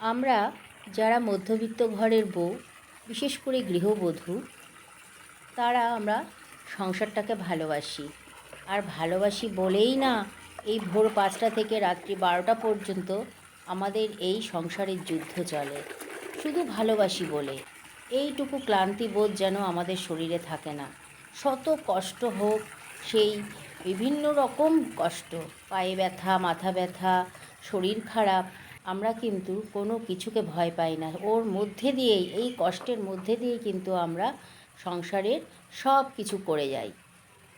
আমরা যারা মধ্যবিত্ত ঘরের বউ, বিশেষ করে গৃহবধূ, তারা আমরা সংসারটাকে ভালোবাসি। আর ভালোবাসি বলেই না এই ভোর পাঁচটা থেকে রাত্রি বারোটা পর্যন্ত আমাদের এই সংসারের যুদ্ধ চলে। শুধু ভালোবাসি বলে। এইটুকু ক্লান্তি বোধ যেন আমাদের শরীরে থাকে না। শত কষ্ট হোক সেই বিভিন্ন রকম কষ্ট। পায়ে ব্যথা, মাথা ব্যথা, শরীর খারাপ আমরা কিন্তু কোনো কিছুকে ভয় পাই না। ওর মধ্যে দিয়েই, এই কষ্টের মধ্যে দিয়েই কিন্তু আমরা সংসারের সব কিছু করে যাই।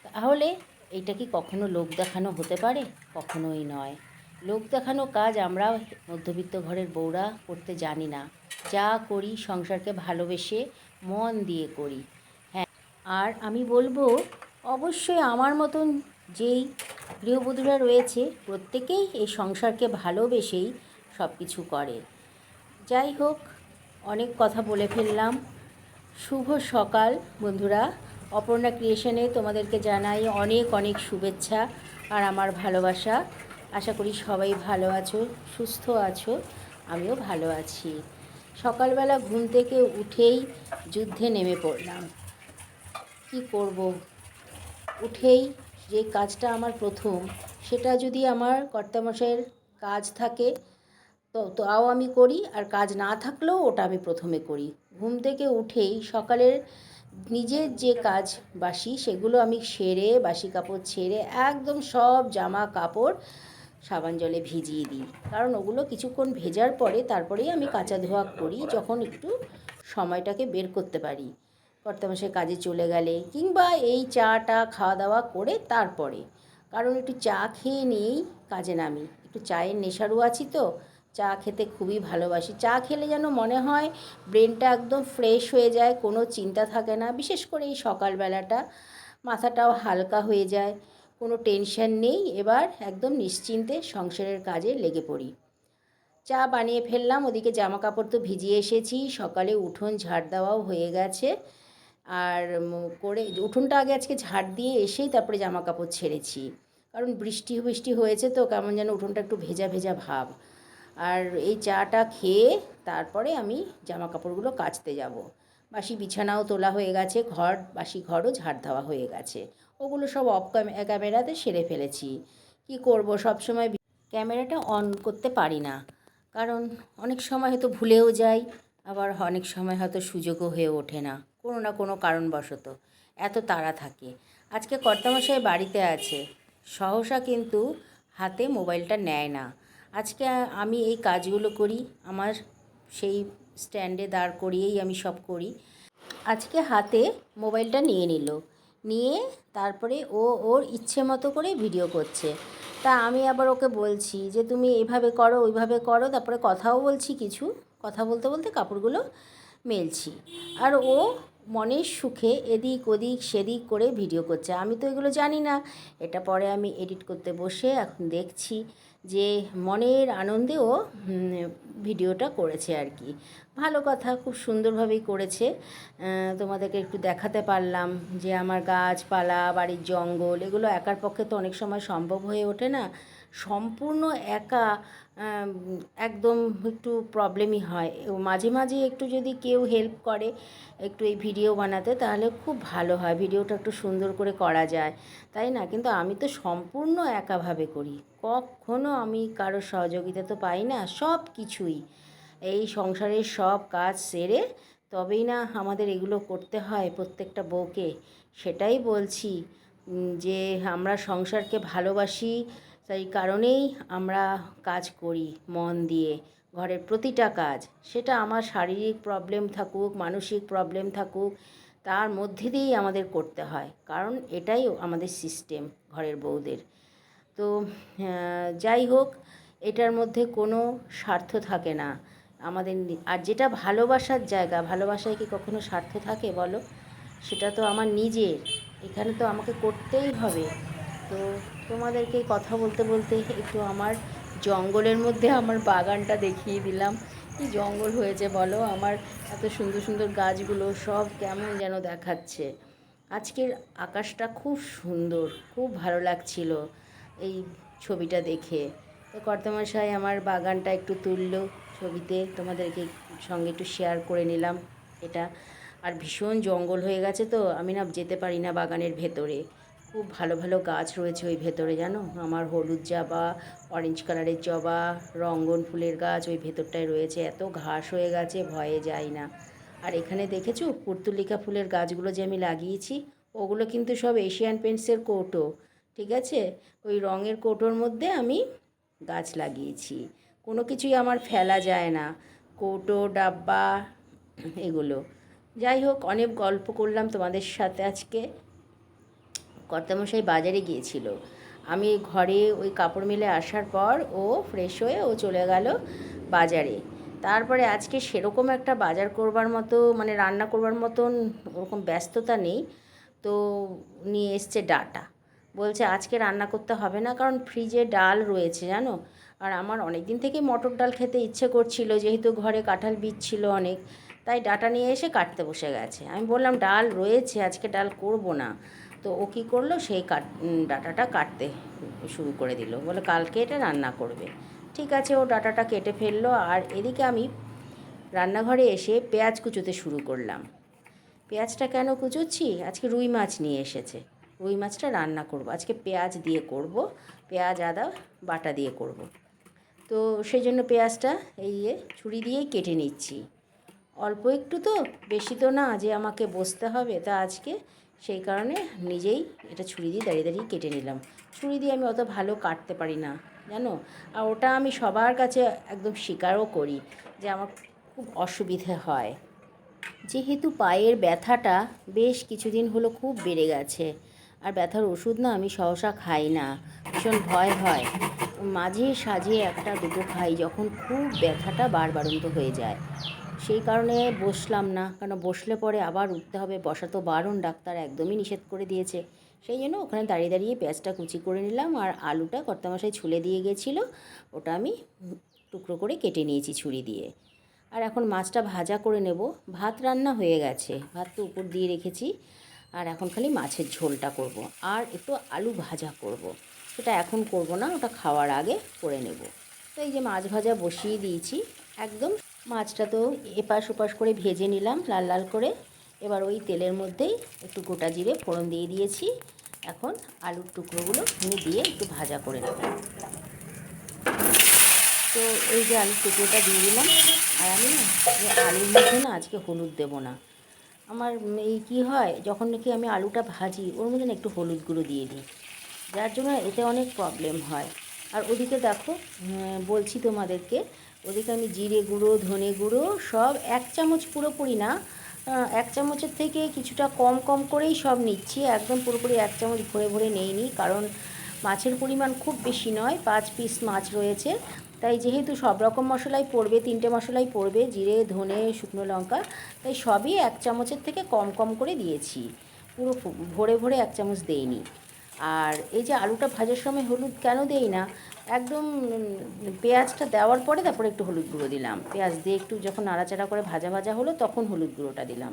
তাহলে এইটা কি কখনো লোক দেখানো হতে পারে? কখনোই নয়। লোক দেখানো কাজ আমরা মধ্যবিত্ত ঘরের বউরা করতে জানি না। যা করি সংসারকে ভালোবেসে মন দিয়ে করি। হ্যাঁ আর আমি বলব, অবশ্যই আমার মতন যেই গৃহবধূরা রয়েছে, প্রত্যেকেই এই সংসারকে ভালোবেসেই সব কিছু করে। যাই হোক, অনেক কথা বলে ফেললাম। শুভ সকাল, বন্ধুরা। অপর্ণা ক্রিয়েশনে তোমাদেরকে জানাই অনেক অনেক শুভেচ্ছা আর আমার ভালোবাসা। আশা করি সবাই ভালো আছো, সুস্থ আছো, আমিও ভালো আছি। সকালবেলা ঘুম থেকে উঠেই যুদ্ধে নেমে পড়লাম। কি করব? উঠেই যে কাজটা আমার প্রথম, সেটা যদি আমার কর্তামশাইয়ের কাজ থাকে তো তাও আমি করি, আর কাজ না থাকলেও ওটা আমি প্রথমে করি। ঘুম থেকে উঠেই সকালের নিজের যে কাজ বাসি, সেগুলো আমি সেরে, বাসি কাপড় ছেড়ে একদম সব জামা কাপড় সাবান জলে ভিজিয়ে দিই। কারণ ওগুলো কিছুক্ষণ ভেজার পরে তারপরেই আমি কাঁচা ধোয়া করি, যখন একটু সময়টাকে বের করতে পারি। কর্তামশাই কাজে চলে গেলে, কিংবা এই চাটা খাওয়া দাওয়া করে তারপরে। কারণ একটু চা খেয়ে নিয়েই কাজে নামি। একটু চায়ের নেশারও আছি তো চা খেতে খুবই ভালোবাসি। চা খেলে যেন মনে হয় ব্রেনটা একদম ফ্রেশ হয়ে যায়, কোনো চিন্তা থাকে না, বিশেষ করে এই সকালবেলাটা। মাথাটাও হালকা হয়ে যায়, কোনো টেনশন নেই, এবার একদম নিশ্চিন্তে সংসারের কাজে লেগে পড়ি। চা বানিয়ে ফেললাম, ওদিকে জামা কাপড় তো ভিজিয়ে এসেছি, সকালে উঠোন ঝাড় দেওয়াও হয়ে গেছে। আর করে উঠোনটা আগে আজকে ঝাড় দিয়ে এসেই তারপরে জামা কাপড় ছেড়েছি। কারণ বৃষ্টি বৃষ্টি হয়েছে তো, কেমন যেন উঠোনটা একটু ভেজা ভেজা ভাব। আর এই চাটা খেয়ে তারপরে আমি জামা কাপড়গুলো কাচতে যাব। বাসি বিছানাও তোলা হয়ে গেছে, ঘর, বাসি ঘরও ঝাড় দেওয়া হয়ে গেছে। ওগুলো সব অফ ক্যামেরাতে সেরে ফেলেছি। কি করব? সব সময় ক্যামেরাটা অন করতে পারি না। কারণ অনেক সময় হয়তো ভুলেও যাই, আবার অনেক সময় হয়তো সুযোগও হয়ে ওঠে না, কোনো না কোনো কারণবশত। এত তাড়া থাকে। আজকে কর্তামশাই বাড়িতে আছে। সহসা কিন্তু হাতে মোবাইলটা নেয় না। আজকে আমি এই কাজগুলো করি, আমার সেই স্ট্যান্ডে দাঁড় করিয়েই আমি সব করি। আজকে হাতে মোবাইলটা নিয়ে নিল। নিয়ে তারপরে ও ওর ইচ্ছে মতো করে ভিডিও করছে। তা আমি আবার ওকে বলছি যে, তুমি এইভাবে করো, ওইভাবে করো। তারপরে কথাও বলছি কিছু, কথা বলতে বলতে কাপড়গুলো মেলছি। আর ও মনের সুখে এদিক ওদিক সেদিক করে ভিডিও করছে। আমি তো এগুলো জানি না। এটা পরে আমি এডিট করতে বসে এখন দেখছি। যে মনের আনন্দেও ভিডিওটা করেছে আর কি। ভালো কথা, খুব সুন্দরভাবেই করেছে। তোমাদেরকে একটু দেখাতে পারলাম যে আমার গাছপালা, বাড়ির জঙ্গল, এগুলো একার পক্ষে তো অনেক সময় সম্ভব হয়ে ওঠে না। সম্পূর্ণ একা একদম একটু প্রবলেমই হয়। মাঝে মাঝে একটু যদি কেউ হেল্প করে, একটু এই ভিডিও বানাতে, তাহলে খুব ভালো হয়। ভিডিওটা একটু সুন্দর করে করা যায়, তাই না? কিন্তু আমি তো সম্পূর্ণ একাভাবে করি। কখনো আমি কারোর সহযোগিতা তো পাই না সব কিছুই এই সংসারের সব কাজ সেরে তবেই না আমাদের এগুলো করতে হয় প্রত্যেকটা বউকে। সেটাই বলছি যে আমরা সংসারকে ভালোবাসি সেই কারণেই আমরা কাজ করি মন দিয়ে। ঘরের প্রতিটা কাজ, সেটা আমার শারীরিক প্রবলেম থাকুক, মানসিক প্রবলেম থাকুক, তার মধ্যে দিয়েই আমাদের করতে হয়। কারণ এটাই আমাদের সিস্টেম ঘরের বউদের। তো যাই হোক, এটার মধ্যে কোনো স্বার্থ থাকে না। আমাদের আর যেটা ভালোবাসার জায়গা, ভালোবাসায় কি কখনো স্বার্থ থাকে বলো? সেটা তো আমার নিজের। এখানে তো আমাকে করতেই হবে। তো তোমাদেরকে কথা বলতে বলতে একটু আমার জঙ্গলের মধ্যে আমার বাগানটা দেখিয়ে দিলাম। কি জঙ্গল হয়েছে বলো? আমার এত সুন্দর সুন্দর গাছগুলো সব কেমন যেন দেখাচ্ছে। আজকের আকাশটা খুব সুন্দর, খুব ভালো লাগছিল এই ছবিটা দেখে। তো কর্তামশাই আমার বাগানটা একটু তুললো ছবিতে, তোমাদেরকে সঙ্গে একটু শেয়ার করে নিলাম এটা। আর ভীষণ জঙ্গল হয়ে গেছে তো, আমি না যেতে পারি না বাগানের ভেতরে। খুব ভালো ভালো গাছ রয়েছে ওই ভেতরে, জানো? আমার হলুদ জবা অরেঞ্জ কালারের জবা, রঙ্গন ফুলের গাছ ওই ভেতরটায় রয়েছে। এত ঘাস হয়ে গেছে, ভয়ে যাই না। আর এখানে দেখেছ? পুর্তুলিকা ফুলের গাছগুলো যে আমি লাগিয়েছি, ওগুলো কিন্তু সব এশিয়ান পেন্টসের কৌটো, ঠিক আছে? ওই রঙের কৌটোর মধ্যে আমি গাছ লাগিয়েছি। কোনো কিছুই আমার ফেলা যায় না। কৌটো, ডাব্বা, এগুলো। যাই হোক, অনেক গল্প করলাম তোমাদের সাথে আজকে। কর্তামশাই বাজারে গিয়েছিল। আমি ঘরে ওই কাপড় মেলে আসার পর ও ফ্রেশ হয়ে ও চলে গেল বাজারে। তারপরে আজকে সেরকম একটা বাজার করবার মতো মানে রান্না করবার মতন ওরকম ব্যস্ততা নেই। তো নিয়ে এসছে ডাটা। বলছে, আজকে রান্না করতে হবে না, কারণ ফ্রিজে ডাল রয়েছে, জানো? আর আমার অনেক দিন থেকে মটর ডাল খেতে ইচ্ছে করছিল, যেহেতু ঘরে কাঁঠাল বীজ ছিল অনেক, তাই ডাটা নিয়ে এসে কাটতে বসে গেছে। আমি বললাম, ডাল রয়েছে, আজকে ডাল করব না। তো ও কী করল? সেই কাট ডাটাটা কাটতে শুরু করে দিল। বলে, কালকে এটা রান্না করবে। ঠিক আছে, ও ডাটাটা কেটে ফেলল। আর এদিকে আমি রান্নাঘরে এসে পেঁয়াজ কুচোতে শুরু করলাম। পেঁয়াজটা কেন কুচোচ্ছি? আজকে রুই মাছ নিয়ে এসেছে। রুই মাছটা রান্না করব। আজকে পেঁয়াজ দিয়ে করব। পেঁয়াজ, আদা, বাটা দিয়ে করব। তো সেই জন্য পেঁয়াজটা এই যে ছুরি দিয়েই কেটে নিচ্ছি। অল্প একটু তো, বেশি তো না, যে আমাকে বসতে হবে। তা আজকে সেই কারণে নিজেই এটা ছুরি দিয়ে দাঁড়িয়ে দাঁড়িয়ে কেটে নিলাম। ছুরি দিয়ে আমি অত ভালো কাটতে পারি না, জানো? আর ওটা আমি সবার কাছে একদম স্বীকারও করি যে আমার খুব অসুবিধে হয়। যেহেতু পায়ের ব্যথাটা বেশ কিছুদিন হলো খুব বেড়ে গেছে, আর ব্যথার ওষুধ না আমি সহসা খাই না, ভীষণ ভয় হয়। মাঝে সাঝে একটা দুটো খাই যখন খুব ব্যথাটা বারবারন্ত হয়ে যায়। সেই কারণে বসলাম না। কারণ বসলে পরে আবার উঠতে হবে। বসা তো বারণ, ডাক্তার একদমই নিষেধ করে দিয়েছে। সেই জন্য ওখানে দাঁড়িয়ে দাঁড়িয়ে পেঁয়াজটা কুচি করে নিলাম আর আলুটা কর্তামশাই ছুলে দিয়ে গেছিল। ওটা আমি টুকরো করে কেটে নিয়েছি ছুরি দিয়ে। আর এখন মাছটা ভাজা করে নেব। ভাত রান্না হয়ে গেছে। ভাত তো উপর দিয়ে রেখেছি। আর এখন খালি মাছের ঝোলটা করব। আর একটু আলু ভাজা করব। সেটা এখন করব না, ওটা খাওয়ার আগে করে নেব। তো এই যে মাছ ভাজা বসিয়ে দিয়েছি। একদম মাছটা তো এপাশ ওপাশ করে ভেজে নিলাম, লাল লাল করে। এবার ওই তেলের মধ্যেই একটু গোটা জিরে ফোড়ন দিয়ে দিয়েছি। এখন আলুর টুকরোগুলো আমি দিয়ে একটু ভাজা করে নেব। তো এই যে আলুর টুকরোটা দিয়ে দিলাম, আর আমি আলুর মধ্যে না আজকে হলুদ দেবো না। আমার এই কি হয়, যখন নাকি আমি আলুটা ভাজি, ওর মধ্যে না একটু হলুদ গুঁড়ো দিয়ে দিই। যার জন্য এতে অনেক প্রবলেম হয়। আর ওদিকে দেখো বলছি তোমাদেরকে ওদিকে আমি জিরে গুঁড়ো, ধনে গুঁড়ো সব এক চামচ পুরোপুরি না এক চামচের থেকে কিছুটা কম কম করেই সব নিচ্ছি, একদম পুরোপুরি এক চামচ ভরে ভরে নেইনি, কারণ মাছের পরিমাণ খুব বেশি নয়, পাঁচ পিস মাছ রয়েছে, তাই যেহেতু সব রকম মশলাই পড়বে, তিনটে মশলাই পড়বে, জিরে, ধনে, শুকনো লঙ্কা, তাই সবই এক চামচের থেকে কম কম করে দিয়েছি, পুরো ভরে ভরে এক চামচ দেইনি। আর এই যে আলুটা ভাজার সময় হলুদ কেন দেই না, একদম পেঁয়াজটা দেওয়ার পরে তারপরে একটু হলুদ গুঁড়ো দিলাম। পেঁয়াজ দিয়ে একটু যখন নাড়াচাড়া করে ভাজা ভাজা হলো তখন হলুদ গুঁড়োটা দিলাম।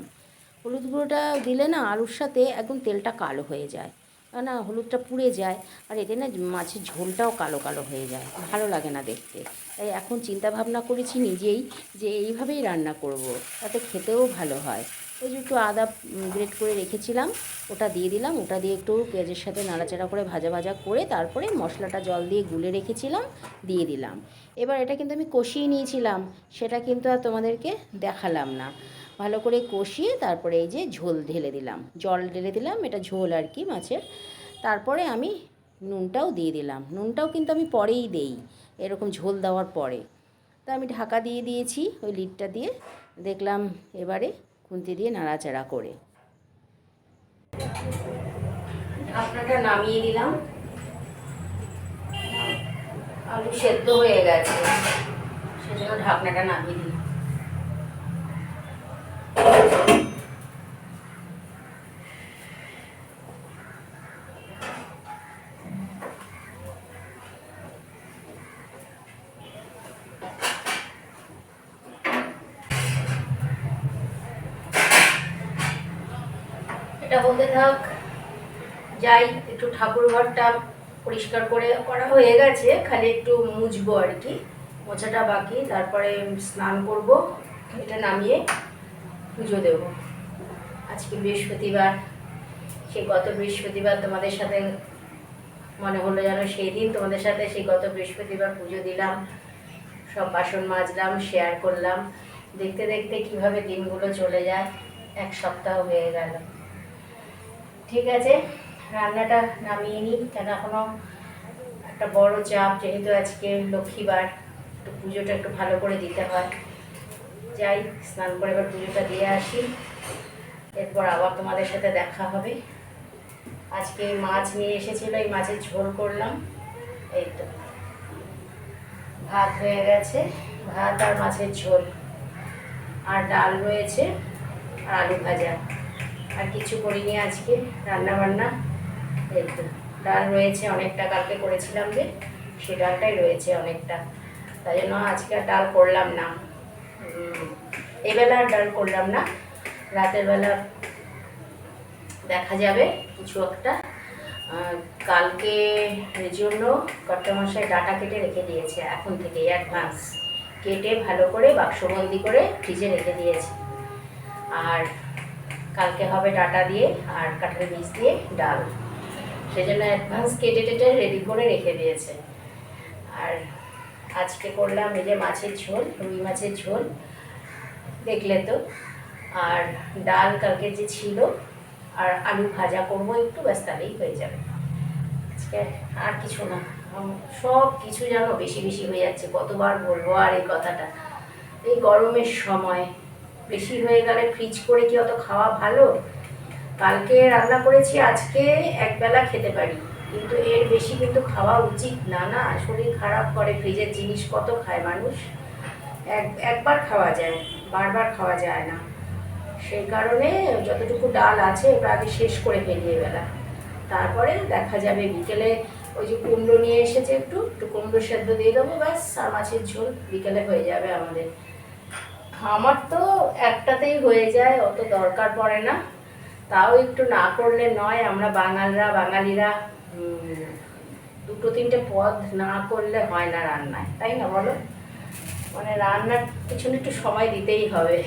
হলুদ গুঁড়োটা দিলে না আলুর সাথে একদম তেলটা কালো হয়ে যায়। না হলুদটা পুড়ে যায় আর এতে না মাছের ঝোলটাও কালো কালো হয়ে যায়, ভালো লাগে না দেখতে। তাই এখন চিন্তা ভাবনা করেছি নিজেই যে এইভাবেই রান্না করব। তাতে খেতেও ভালো হয়। ওই যে একটু আদা গ্রেট করে রেখেছিলাম, ওটা দিয়ে দিলাম, ওটা দিয়ে একটু পেঁয়াজের সাথে নাড়াচাড়া করে ভাজা ভাজা করে তারপরে মশলাটা জল দিয়ে গুলে রেখেছিলাম, দিয়ে দিলাম। এবার এটা কিন্তু আমি কষিয়ে নিয়েছিলাম, সেটা কিন্তু আর তোমাদেরকে দেখালাম না। ভালো করে কষিয়ে তারপরে এই যে ঝোল ঢেলে দিলাম, জল ঢেলে দিলাম, এটা ঝোল আর কি মাছের। তারপরে আমি নুনটাও দিয়ে দিলাম, নুনটাও কিন্তু আমি পরেই দেই, এরকম ঝোল দেওয়ার পরে। তা আমি ঢাকা দিয়ে দিয়েছি, ওই লিডটা দিয়ে, দেখলাম এবারে খুন্তি দিয়ে নাড়াচাড়া করে। ঢাকনাটা নামিয়ে দিলাম। আলু সেদ্ধ হয়ে গেছে। সেজন্য ঢাকনাটা নামিয়ে দিলাম। এটা বলতে থাক, যাই, একটু ঠাকুর ঘরটা পরিষ্কার করে করা হয়ে গেছে, খালি একটু মুছবো আর কি। মোছাটা বাকি, তারপরে স্নান করব, এটা নামিয়ে পুজো দেব। আজকে বৃহস্পতিবার, সেই গত বৃহস্পতিবার তোমাদের সাথে মনে হলো যেন সেই দিন তোমাদের সাথে সেই গত বৃহস্পতিবার পুজো দিলাম। সব বাসন মাজলাম শেয়ার করলাম। দেখতে দেখতে কীভাবে দিনগুলো চলে যায়, এক সপ্তাহ হয়ে গেল। ঠিক আছে, রান্নাটা নামিয়ে নিই, কেন এখনও একটা বড় চাপ, যেহেতু আজকে লক্ষ্মীবার, একটু পুজোটা একটু ভালো করে দিতে হয়। যাই, স্নান করে এবার পুজোটা দিয়ে আসি। এরপর আবার তোমাদের সাথে দেখা হবে। আজকে মাছ নিয়ে এসেছিল, এই মাছের ঝোল করলাম। এই তো, ভাত হয়ে গেছে, ভাত আর মাছের ঝোল। আর ডাল রয়েছে, আর আলু ভাজা। আর কিছু করিনি আজকে রান্না বান্না এই তো, ডাল রয়েছে অনেকটা, কালকে করেছিলাম যে, সে ডালটাই রয়েছে অনেকটা। তাই জন্য আজকে আর ডাল করলাম না। এবেলা আর ডাল করলাম না, রাতের বেলা দেখা যাবে কিছু একটা। কালকে এর জন্য কর্তামশাই ডাটা কেটে রেখে দিয়েছে, এখন থেকে অ্যাডভান্স কেটে ভালো করে বাক্সবন্দি করে ফ্রিজে রেখে দিয়েছে। আর কালকে হবে ডাটা দিয়ে আর কাঁঠাল বীজ দিয়ে ডাল। সেজন্য অ্যাডভান্স কেটে টেটে রেডি করে রেখে দিয়েছে। আর আজকে করলাম এই যে মাছের ঝোল, রুই মাছের ঝোল, দেখলে তো। আর ডাল কালকে যে ছিল, আর আলু ভাজা করব একটু ব্যস্ত তাহলেই হয়ে যাবে। আজকে আর কিছু না। সব কিছু যেন বেশি বেশি হয়ে যাচ্ছে। কতবার বলব আর এই কথাটা। এই গরমের সময় বেশি হয়ে গেলে ফ্রিজ করে কি অত খাওয়া ভালো? কালকে রান্না করেছি, আজকে একবেলা খেতে পারি। কিন্তু এর বেশি কিন্তু খাওয়া উচিত না না? শরীর খারাপ করে, ফ্রিজের জিনিস কত খায় মানুষ? এক, একবার খাওয়া যায়, বারবার খাওয়া যায় না। সেই কারণে যতটুকু ডাল আছে, ওটা আগে শেষ করে ফেলি বেলা তারপরে দেখা যাবে বিকেলে ওই যে কুমড়ো নিয়ে এসেছে একটু একটু কুমড়ো সেদ্ধ দিয়ে দেবো, ব্যাস, আর মাছের ঝোল বিকেলে হয়ে যাবে আমাদের। আমার তো একটাতেই হয়ে যায়, অত দরকার পড়ে না। তাও একটু না করলে নয়, আমরা বাঙালরা, বাঙালিরা দুটো তিনটে পদ না করলে হয় না রান্নায়। তাই না বলো? মানে রান্নার পিছনে একটু সময় দিতেই হবে।